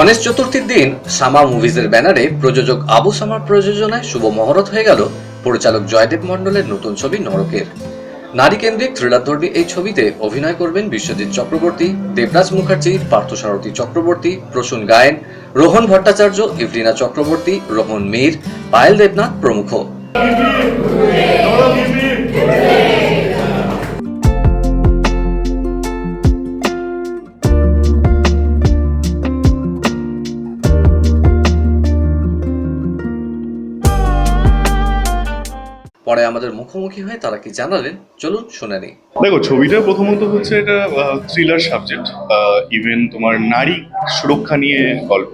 গণেশ চতুর্থীর দিন সামা মুভিজের ব্যানারে প্রযোজক আবু সামার প্রযোজনায় শুভ মহরত হয়ে গেল পরিচালক জয়দেব মণ্ডলের নতুন ছবি নরকের। নারী কেন্দ্রিক থ্রিলারধর্মী এই ছবিতে অভিনয় করবেন বিশ্বজিৎ চক্রবর্তী, দেবরাজ মুখার্জি পার্থসারথী চক্রবর্তী, প্রসূন গায়েন, রোহন ভট্টাচার্য ইভলিনা চক্রবর্তী, রোহন মীর, পায়েল দেবনাথ প্রমুখ। পরে আমাদের মুখোমুখি হয়ে তারা কি জানালেন? চলুন শুনে নিই। দেখো ছবিটা প্রথমত হচ্ছে এটা থ্রিলার সাবজেক্ট ইভেন তোমার নারী সুরক্ষা নিয়ে গল্প।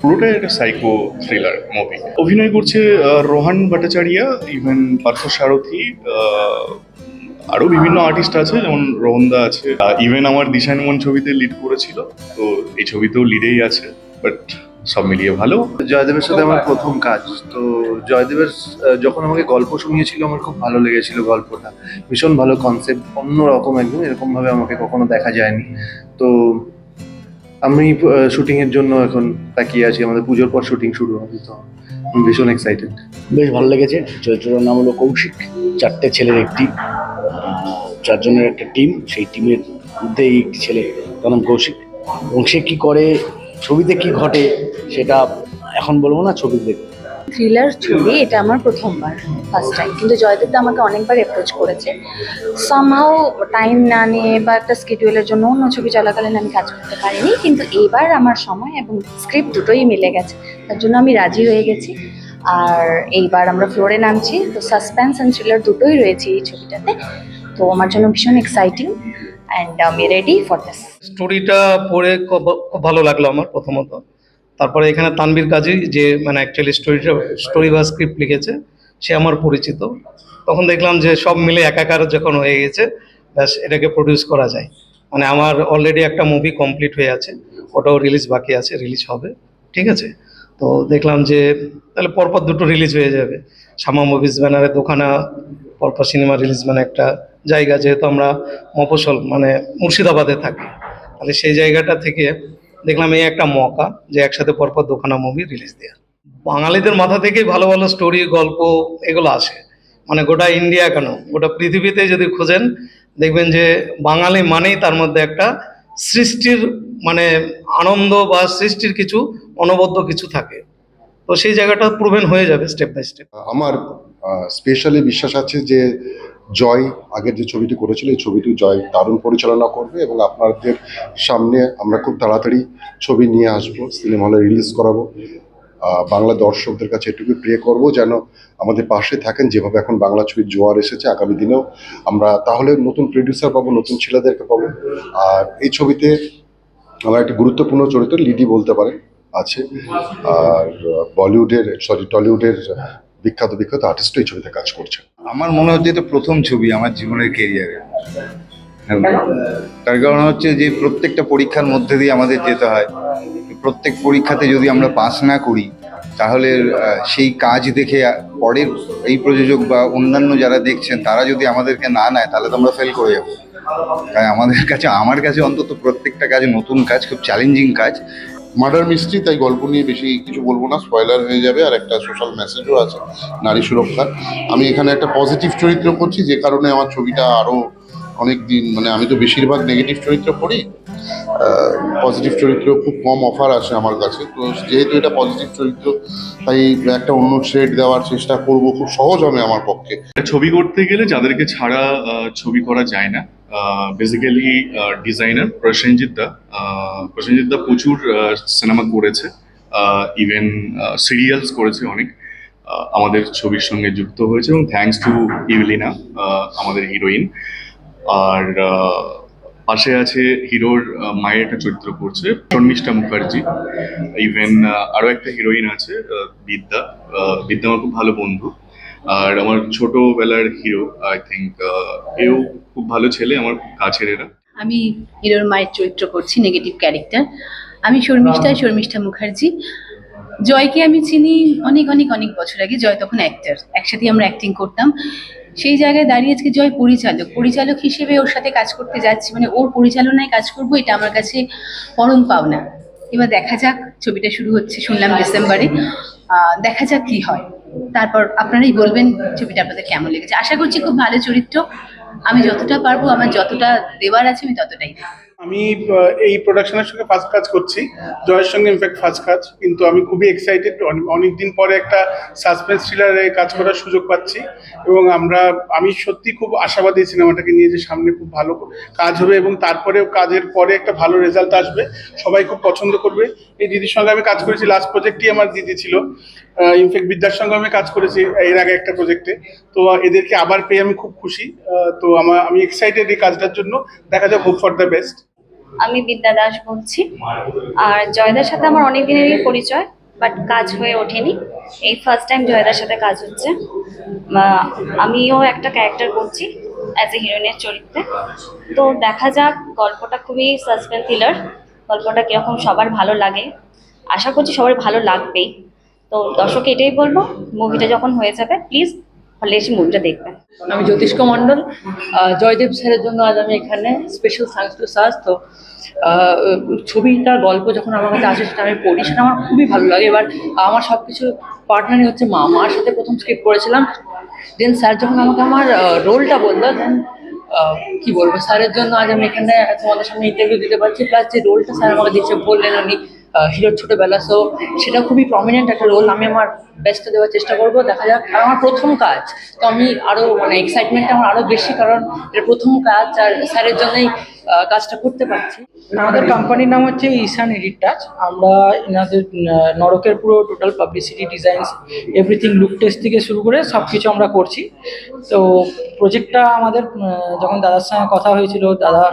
পুরোটাই একটা সাইকো থ্রিলার মুভি অভিনয় করছে রোহান ভট্টাচার্য ইভেন পার্থ সারথী আহ, আরও বিভিন্ন আর্টিস্ট আছে যেমন রোহনদা আছে। ইভেন আমার দিশানমন ছবিতে লিড করেছিল তো এই ছবিতেও লিডেই আছে। বাট সব মিলিয়ে ভালো। জয়দেবের সাথে আমার প্রথম কাজ। তো জয়দেবের যখন আমাকে গল্প শুনিয়েছিল আমার খুব ভালো লেগেছিল গল্পটা। ভীষণ ভালো কনসেপ্ট অন্যরকম একদম এরকম ভাবে আমাকে কখনো দেখা যায়নি। তো আমি শুটিং এর জন্য এখন তাকিয়ে আছি। আমাদের পুজোর পর শুটিং শুরু হবে তো আমি ভীষণ এক্সাইটেড বেশ ভালো লেগেছে। চরিত্রটার নাম হলো কৌশিক চারটে ছেলের একটি চারজনের একটা টিম সেই টিমের মধ্যে এই একটি ছেলে তার নাম কৌশিক। এবং সে কী করে ছবিতে কি ঘটে সেটা এখন বলব না, ছবি দেখে থ্রিলার ছবি, এটা আমার প্রথমবার ফার্স্ট টাইম কিন্তু জয়দেবদা আমাকে অনেকবার অ্যাপ্রোচ করেছে। সামহাও টাইম না নিয়ে বা একটা স্কেডিউলের জন্য অন্য ছবি চলাকালীন আমি কাজ করতে পারিনি, কিন্তু এইবার আমার সময় এবং স্ক্রিপ্ট দুটোই মিলে গেছে। তার জন্য আমি রাজি হয়ে গেছি। আর এইবার আমরা ফ্লোরে নামছি, তো সাসপেন্স অ্যান্ড থ্রিলার দুটোই রয়েছে এই ছবিটাতে। তো আমার জন্য ভীষণ এক্সাইটিং অ্যান্ড আমি রেডি ফর দিস স্টোরিটা পড়ে খুব ভালো লাগল আমার প্রথমত। তারপরে এখানে তানবীর কাজী যে মানে অ্যাকচুয়ালি স্টোরিটা স্টোরি বা স্ক্রিপ্ট লিখেছে, সে আমার পরিচিত। তখন দেখলাম যে সব মিলে একাকার যখন হয়ে গেছে, ব্যাস এটাকে প্রডিউস করা যায়। মানে আমার অলরেডি একটা মুভি কমপ্লিট হয়ে আছে, ওটাও রিলিজ বাকি আছে রিলিজ হবে। ঠিক আছে? তো দেখলাম যে, তাহলে পরপর দুটো রিলিজ হয়ে যাবে। শামা মুভিজ ব্যানারে দোকানা পরপর সিনেমা রিলিজ মানে একটা জায়গা যেহেতু আমরা মফসল মানে মুর্শিদাবাদে থাকি। তাহলে সেই জায়গাটা থেকে দেখলাম এই একটা মকা যে একসাথে পরপর দোকানা মুভি রিলিজ দেওয়া বাঙালিদের মাথা থেকেই ভালো ভালো স্টোরি গল্প এগুলো আসে। মানে গোটা ইন্ডিয়া কেন? গোটা পৃথিবীতে যদি খোঁজেন, দেখবেন যে বাঙালি মানেই তার মধ্যে একটা সৃষ্টির মানে আনন্দ বা সৃষ্টির কিছু অনবদ্য কিছু থাকে। তো সেই জায়গাটা প্রুভেন হয়ে যাবে স্টেপ বাই স্টেপ আমার স্পেশালি বিশ্বাস আছে যে জয় আগের যে ছবিটি করেছিল, এই ছবিটি জয় দারুণ পরিচালনা করবে এবং আপনাদের সামনে আমরা খুব তাড়াতাড়ি ছবি নিয়ে আসব, সিনেমা হলে রিলিজ করাবো। বাংলা দর্শকদের কাছে এটুকু প্রে করব যেন আমাদের পাশে থাকেন, যেভাবে এখন বাংলা ছবির জোয়ার এসেছে আগামী দিনেও। আমরা তাহলে নতুন প্রডিউসার পাবো, নতুন ছেলেদেরকে পাবো। আর এই ছবিতে আমার একটি গুরুত্বপূর্ণ চরিত্র লিডি বলতে পারেন, আছে। আর বলিউডের সরি টলিউডের বিখ্যাত বিখ্যাত আর্টিস্টও এই ছবিতে কাজ করছে আমার মনে হচ্ছে এটা প্রথম ছবি আমার জীবনের কেরিয়ারে তার কারণ হচ্ছে যে প্রত্যেকটা পরীক্ষার মধ্যে দিয়ে আমাদের যেতে হয়। প্রত্যেক পরীক্ষাতে যদি আমরা পাস না করি তাহলে সেই কাজ দেখে পরের এই প্রযোজক বা অন্যান্য যারা দেখছেন তারা যদি আমাদেরকে না নেয় তাহলে তো আমরা ফেল করে যাব। তাই আমাদের কাছে আমার কাছে অন্তত প্রত্যেকটা কাজ নতুন কাজ খুব চ্যালেঞ্জিং কাজ। মার্ডার মিস্ট্রি, তাই গল্প নিয়ে বেশি কিছু বলব না, স্পয়লার হয়ে যাবে, আর একটা সোশ্যাল মেসেজও আছে, নারী সুরক্ষার। আমি এখানে একটা পজিটিভ চরিত্র করছি, যে কারণে আমার ছবিটা আরও অনেক দিন মানে আমি তো বেশিরভাগ নেগেটিভ চরিত্র করি পজিটিভ চরিত্র খুব কম অফার আসে আমার কাছে, তো যেহেতু এটা পজিটিভ চরিত্র, তাই একটা অন্য শেড দেওয়ার চেষ্টা করব, খুব সহজ হবে আমার পক্ষে। ছবি করতে গেলে যাদেরকে ছাড়া ছবি করা যায় না বেসিক্যালি ডিজাইনার প্রসেনজিৎ দা প্রসেনজিৎ দা প্রচুর সিনেমা করেছে ইভেন সিরিয়ালস করেছে অনেক আমাদের ছবির সঙ্গে যুক্ত হয়েছে এবং থ্যাঙ্কস টু ইভলিনা আমাদের হিরোইন আর পাশে আছে হিরোর মায়ের একটা চরিত্র করছে, শর্মিষ্ঠা মুখার্জি। ইভেন আরও একটা হিরোইন আছে বিদ্যা বিদ্যা আমার খুব ভালো বন্ধু। আর আমার ছোটবেলার হিরো আই থিঙ্ক এও খুব ভালো ছেলে আমার কাছের এরা। আমি হিরোর মায়ের চরিত্র করছি নেগেটিভ ক্যারেক্টার আমি শর্মিষ্ঠা শর্মিষ্ঠা মুখার্জি। জয়কে আমি চিনি অনেক অনেক অনেক বছর আগে। জয় তখন অ্যাক্টার একসাথে আমরা অ্যাক্টিং করতাম। সেই জায়গায় দাঁড়িয়ে আজকে জয় পরিচালক। পরিচালক হিসেবে ওর সাথে কাজ করতে যাচ্ছি। মানে ওর পরিচালনায় কাজ করব এটা আমার কাছে পরম পাওনা। এবার দেখা যাক ছবিটা শুরু হচ্ছে শুনলাম ডিসেম্বরে দেখা যাক কি হয়। তারপর আপনারাই বলবেন ছবিটা আপনাদের কেমন লেগেছে। আশা করছি খুব ভালো চরিত্র। আমি যতটা পারব, আমার যতটা দেওয়ার আছে, আমি ততটাই আমি এই প্রোডাকশনের সঙ্গে ফার্স্ট কাজ করছি। জয়ের সঙ্গে ইনফ্যাক্ট ফার্স্ট কাজ। কিন্তু আমি খুবই এক্সাইটেড অনেক দিন পরে একটা সাসপেন্স থ্রিলারে কাজ করার সুযোগ পাচ্ছি। এবং আমরা, আমি সত্যি খুব আশাবাদী সিনেমাটাকে নিয়ে যে সামনে খুব ভালো কাজ হবে এবং তারপরেও কাজের পরে একটা ভালো রেজাল্ট আসবে। সবাই খুব পছন্দ করবে। এই দিদির সঙ্গে আমি কাজ করেছি। লাস্ট প্রজেক্টই আমার দিদি ছিল। ইনফ্যাক্ট বিদ্যার সঙ্গে আমি কাজ করেছি এর আগে একটা প্রজেক্টে তো এদেরকে আবার পেয়ে আমি খুব খুশি। তো আমার আমি এক্সাইটেড এই কাজটার জন্য। দেখা যাক হোপ ফর দ্য বেস্ট আমি বিদ্যা দাস বলছি। আর জয়দার সাথে আমার অনেক দিনেরই পরিচয় বাট কাজ হয়ে ওঠেনি। এই ফার্স্ট টাইম জয়দার সাথে কাজ হচ্ছে। আমিও একটা ক্যারেক্টার করছি অ্যাজ এ হিরোইনের চরিত্রে। তো দেখা যাক, গল্পটা খুবই সাসপেন্স থ্রিলার গল্পটা কীরকম সবার ভালো লাগে। আশা করছি সবার ভালো লাগবেই। তো দর্শক এটাই বলব মুভিটা যখন হয়ে যাবে প্লিজ হলে এসে মুভিটা দেখবেন। আমি জ্যোতিষ্ক মণ্ডল জয়দেব স্যারের জন্য আজ আমি এখানে স্পেশাল থ্যাঙ্কস টু সাস তো ছবিটার গল্প যখন আমার কাছে আসে সেটা আমি পড়ি, সেটা আমার খুবই ভালো লাগে। এবার আমার সব কিছু পার্টনারই হচ্ছে মা মার সাথে প্রথম স্ক্রিপ্ট করেছিলাম। দেন স্যার যখন আমাকে আমার রোলটা বলল দেন কি বলব, স্যারের জন্য আজ আমি এখানে তোমাদের সামনে ইন্টারভিউ দিতে পারছি। প্লাস যে রোলটা স্যার আমাকে দিচ্ছে বললেন উনি হিরোর ছোটবেলা সো সেটা খুবই প্রমিনেন্ট একটা রোল আমি আমার বেস্টটা দেওয়ার চেষ্টা করব, দেখা যাক। আর আমার প্রথম কাজ, তো আমি আরও মানে এক্সাইটমেন্টটা আমার আরও বেশি, কারণ এটা প্রথম কাজ আর স্যারের জন্যই কাজটা করতে পারছি। আমাদের কোম্পানির নাম হচ্ছে ঈশান এডিট টাচ আমরা এনাদের নরকের পুরো total publicity design everything look test থেকে শুরু করে সব কিছু আমরা করছি। তো প্রজেক্টটা আমাদের যখন দাদার সঙ্গে কথা হয়েছিল, দাদা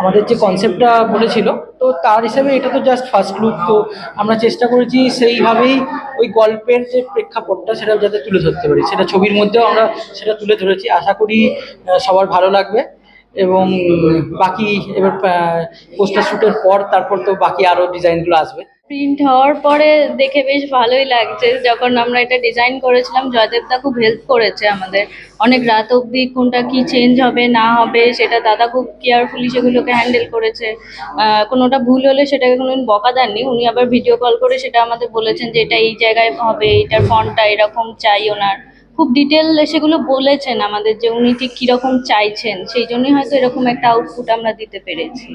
আমাদের যে কনসেপ্টটা বলেছিল, তো তার হিসেবে এটা তো জাস্ট ফার্স্ট লুক তো আমরা চেষ্টা করেছি সেইভাবেই ওই গল্পের যে প্রেক্ষাপটটা সেটা যাতে তুলে ধরতে পারি। সেটা ছবির মধ্যেও আমরা সেটা তুলে ধরেছি। আশা করি সবার ভালো লাগবে। এবং বাকি এবার পোস্টার শ্যুটের পর তারপর তো বাকি আরও ডিজাইনগুলো আসবে। প্রিন্ট হওয়ার পরে দেখে বেশ ভালোই লাগছে, যখন আমরা এটা ডিজাইন করেছিলাম জয়দেবদা খুব হেল্প করেছে আমাদের। অনেক রাত অবধি কোনটা কি চেঞ্জ হবে, না হবে, সেটা দাদা খুব কেয়ারফুলি সেগুলোকে হ্যান্ডেল করেছে। কোনোটা ভুল হলে সেটাকে কোনোদিন বকা দেননি, উনি আবার ভিডিও কল করে সেটা আমাদের বলেছেন যে এটা এই জায়গায় হবে, এটার ফন্টটা এরকম চাই ওনার খুব ডিটেল সেগুলো বলেছেন আমাদের যে উনি ঠিক কীরকম চাইছেন, সেই জন্যই হয়তো এরকম একটা আউটপুট আমরা দিতে পেরেছি।